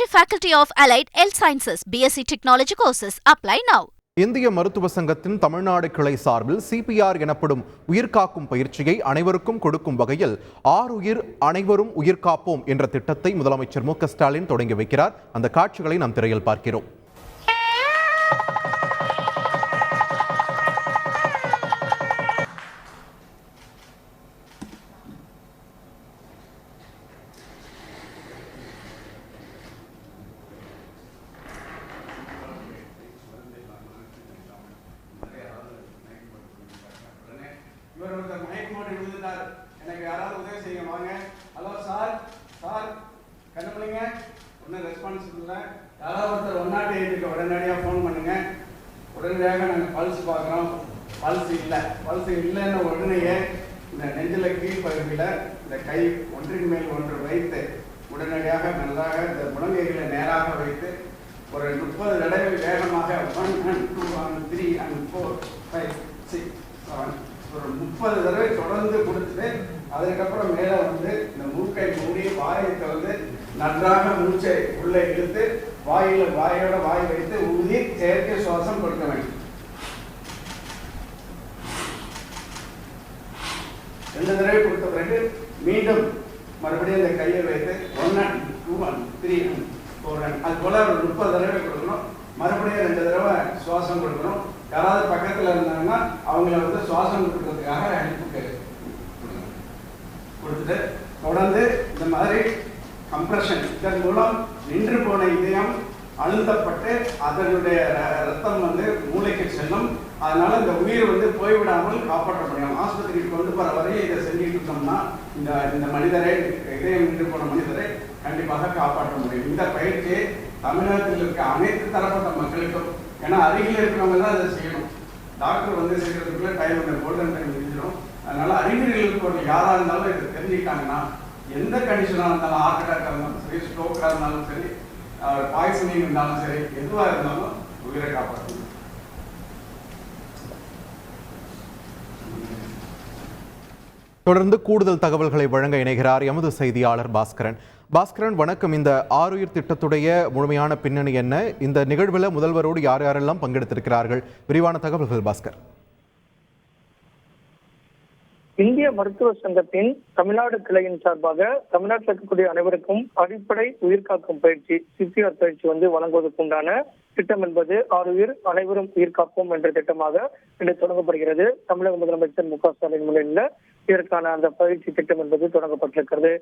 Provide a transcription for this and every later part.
Meenakshi Faculty of Allied Health Sciences, BSc Technology courses. Apply now. இந்திய மருத்துவ சங்கத்தின் தமிழ்நாடு கிளை சார்பில் சிபிஆர் எனப்படும் உயிர்காக்கும் பயிற்சியை அனைவருக்கும் கொடுக்கும் வகையில் ஆறு உயிர் அனைவரும் உயிர் காப்போம் என்ற திட்டத்தை முதலமைச்சர் மு ஸ்டாலின் தொடங்கி வைக்கிறார் அந்த காட்சிகளை நாம் திரையில் பார்க்கிறோம் இவர் ஒருத்தர் மயக்கம் போட்டு விழுந்துட்டார். எனக்கு யாராவது உதவி செய்ய வாங்க. ஹலோ சார் சார் கண்டுபிடிங்க ஒன்றும் ரெஸ்பான்ஸ் இல்லை. யாராவது ஒருத்தர் ஒன் நாட் எயிட்டுக்கு உடனடியாக ஃபோன் பண்ணுங்க. உடனடியாக நாங்கள் பல்ஸ் பார்க்குறோம். பல்ஸ் இல்லை. பல்ஸ் இல்லைன்னு உடனேயே இந்த நெஞ்சில் கீழ்ப்பகுதியில் இந்த கை ஒன்றின் மேல் ஒன்று வைத்து உடனடியாக நன்றாக இந்த முழங்கைகளை நேராக வைத்து ஒரு முப்பது தடவை வேகமாக one and two and three and four five six seven ஒரு முப்பது தடவை தொடர்ந்து கொடுத்துட்டு அதுக்கப்புறம் மேலே வந்து இந்த மூக்கை மூடி வாயை திறந்து நன்றாக மூச்சை உள்ளே இழுத்து வாயில வாயோட வாய் வைத்து ஊதி செயற்கை சுவாசம் கொடுக்க வேண்டும். ரெண்டு தடவை கொடுத்த பிறகு மீண்டும் மறுபடியும் இந்த கையை வைத்து one and two and three and four and அது போல ஒரு முப்பது தடவை கொடுக்கணும். மறுபடியும் ரெண்டு தடவை சுவாசம் கொடுக்கணும். யாராவது பக்கத்தில் இருந்தாங்கன்னா அவங்கள வந்து சுவாசம் கொடுக்கறதுக்காக அனுப்பி கொடுத்துட்டு தொடர்ந்து இந்த மாதிரி கம்ப்ரெஷன் இதன் மூலம் நின்று போன இதயம் அழுந்தப்பட்டு அதனுடைய ரத்தம் வந்து செல்லும் அதனால இந்த உயிர் வந்து போய்விடாமல் காப்பாற்ற முடியும். ஆஸ்பத்திரிக்கு கொண்டு போற வரையும் இதை செஞ்சுட்டு இருந்தோம்னா இந்த இந்த மனிதரை இதயம் நின்று போன மனிதரை கண்டிப்பாக காப்பாற்ற முடியும். இந்த பயிற்சியை தமிழகத்தில் இருக்க அனைத்து தரப்பட்ட மக்களுக்கும் ஏன்னா அருகில் இருக்கிறவங்க தான் அதை செய்யணும். டாக்டர் வந்து செய்யறதுக்குள்ள டைம் அந்த கோல்டன் டைம் முடிஞ்சிடும். அதனால அறிஞர்கள் இருக்கவங்க யாரா இருந்தாலும் இதை தெரிஞ்சுக்கிட்டாங்கன்னா எந்த கண்டிஷனாக இருந்தாலும் ஹார்ட் அட்டாக்காக இருந்தாலும் சரி ஸ்ட்ரோக்காக இருந்தாலும் சரி பாய்சனிங் இருந்தாலும் சரி எதுவாக இருந்தாலும் உயிரை காப்பாற்றணும் தொடர்ந்து கூடுதல் தகவல்களை வழங்க இணைகிறார் எமது செய்தியாளர் பாஸ்கரன். பாஸ்கரன் வணக்கம். இந்த ஆறுயிர் திட்டத்துடைய முழுமையான பின்னணி என்ன? இந்த நிகழ்வில் முதல்வரோடு யார் யாரெல்லாம் பங்கெடுத்திருக்கிறார்கள்? விரிவான தகவல்கள் பாஸ்கர். இந்திய மருத்துவ சங்கத்தின் தமிழ்நாடு கிளையின் சார்பாக தமிழ்நாட்டில் இருக்கக்கூடிய அனைவருக்கும் அடிப்படை உயிர்காக்கும் பயிற்சி சிபிஆர் பயிற்சி வந்து வழங்குவதற்குண்டான திட்டம் என்பது ஆறு உயிர் அனைவரும் உயிர் காப்போம் என்ற திட்டமாக இன்று தொடங்கப்படுகிறது. தமிழக முதலமைச்சர் மு க ஸ்டாலின் முன்னிலையில் இதற்கான அந்த பயிற்சி திட்டம் என்பது தொடங்கப்பட்டிருக்கிறது.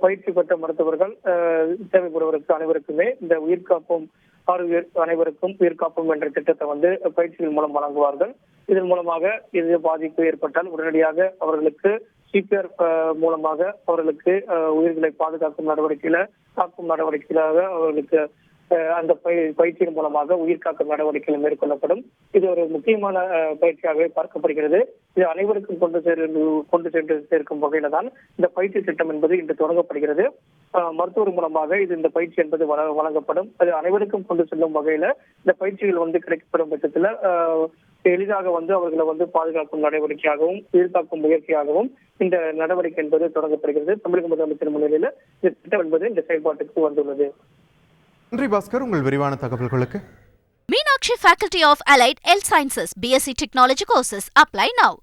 பயிற்சி பெற்ற மருத்துவர்கள் அஹ், தேவைப்படுவதற்கு அனைவருக்குமே இந்த உயிர் காப்போம் ஆறு உயிர் அனைவருக்கும் உயிர் காப்போம் என்ற திட்டத்தை வந்து பயிற்சியின் மூலம் வழங்குவார்கள். இதன் மூலமாக இது பாதிப்பு ஏற்பட்டால் உடனடியாக அவர்களுக்கு சிபிஆர் மூலமாக அவர்களுக்கு உயிர்களை பாதுகாக்கும் நடவடிக்கையில காக்கும் நடவடிக்கையிலாக அவர்களுக்கு அந்த பயிற்சியின் மூலமாக உயிர் காக்கும் நடவடிக்கைகள் மேற்கொள்ளப்படும். இது ஒரு முக்கியமான பயிற்சியாகவே பார்க்கப்படுகிறது. இது அனைவருக்கும் கொண்டு சென்று கொண்டு சென்று சேர்க்கும் வகையில தான் இந்த பயிற்சி திட்டம் என்பது இன்று தொடங்கப்படுகிறது. மருத்துவர் மூலமாக இது இந்த பயிற்சி என்பது வழங்கப்படும். அது அனைவருக்கும் கொண்டு செல்லும் வகையில இந்த பயிற்சிகள் வந்து கிடைக்கப்படும் பட்சத்துல எளிதாக வந்து அவர்களை வந்து பாதுகாக்கும் நடவடிக்கையாகவும் உயிர்காக்கும் முயற்சியாகவும் இந்த நடவடிக்கை என்பது தொடங்கப்படுகிறது. தமிழக முதலமைச்சர் முன்னிலையில இந்த திட்டம் என்பது இந்த செயல்பாட்டுக்கு வந்துள்ளது. நன்றி பாஸ்கர் உங்கள் விரிவான தகவல்களுக்கு Meenakshi faculty of allied health sciences B Sc technology courses apply now